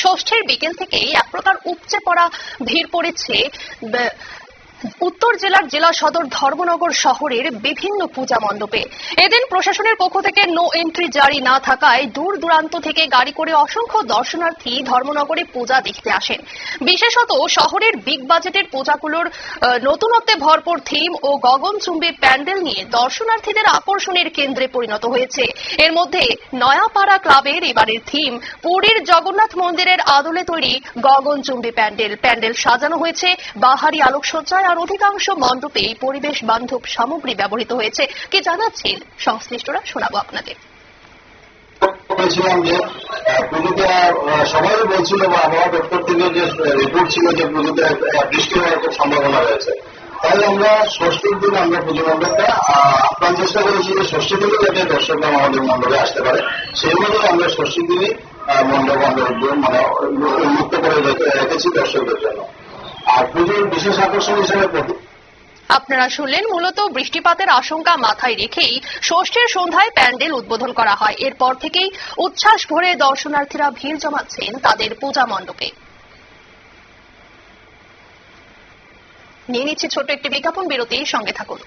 ষষ্ঠীর বিকেল থেকেই এক প্রকার উপচে পড়া ভিড় পড়েছে উত্তর জেলার জেলা সদর ধর্মনগর শহরের বিভিন্ন পূজা মণ্ডপে। এদিন প্রশাসনের পক্ষ থেকে নো এন্ট্রি জারি না থাকায় দূর দূরান্ত থেকে গাড়ি করে অসংখ্য দর্শনার্থী ধর্মনগরে পূজা দেখতে আসেন। বিশেষত শহরের বিগ বাজেটের পূজাগুলোর নতুনত্বে ভরপুর থিম ও গগনচুম্বী প্যান্ডেল নিয়ে দর্শনার্থীদের আকর্ষণের কেন্দ্রে পরিণত হয়েছে। এর মধ্যে নয়াপাড়া ক্লাবের এবারের থিম পুরীর জগন্নাথ মন্দিরের আদলে তৈরি গগনচুম্বী প্যান্ডেল। প্যান্ডেল সাজানো হয়েছে বাহারি আলোকসজ্জায় আর অধিকাংশ মণ্ডপে পরিবেশ বান্ধব সামগ্রী ব্যবহৃত হয়েছে। কি জানাচ্ছেন সংশ্লিষ্টরা শোনাবো আপনাদের। বলেছিলাম যে পুজোতে সবাই বলছিল বা আবহাওয়া দপ্তর থেকে যে রিপোর্ট ছিল যে পুজোতে বৃষ্টি হওয়ার খুব সম্ভাবনা রয়েছে। তাই আমরা ষষ্ঠীর দিন আমরা পুজো মণ্ডপটা আপ্রাণ চেষ্টা করেছি যে ষষ্ঠী দিনে যাতে দর্শকরা আমাদের মণ্ডপে আসতে পারে। সেই মতো আমরা ষষ্ঠীর দিনই মণ্ডপ আমরা মানে উন্মুক্ত করে রেখেছি দর্শকদের জন্য। আপনারা শুনলেন মূলত বৃষ্টিপাতের আশঙ্কা মাথায় রেখেই ষষ্ঠীর সন্ধ্যায় প্যান্ডেল উদ্বোধন করা হয়। এরপর থেকেই উচ্ছ্বাস ভরে দর্শনার্থীরা ভিড় জমাচ্ছেন তাদের পূজা মণ্ডপে। নিয়ে নিচ্ছে ছোট্ট একটি বিজ্ঞাপন, বিরতির সঙ্গে থাকুন।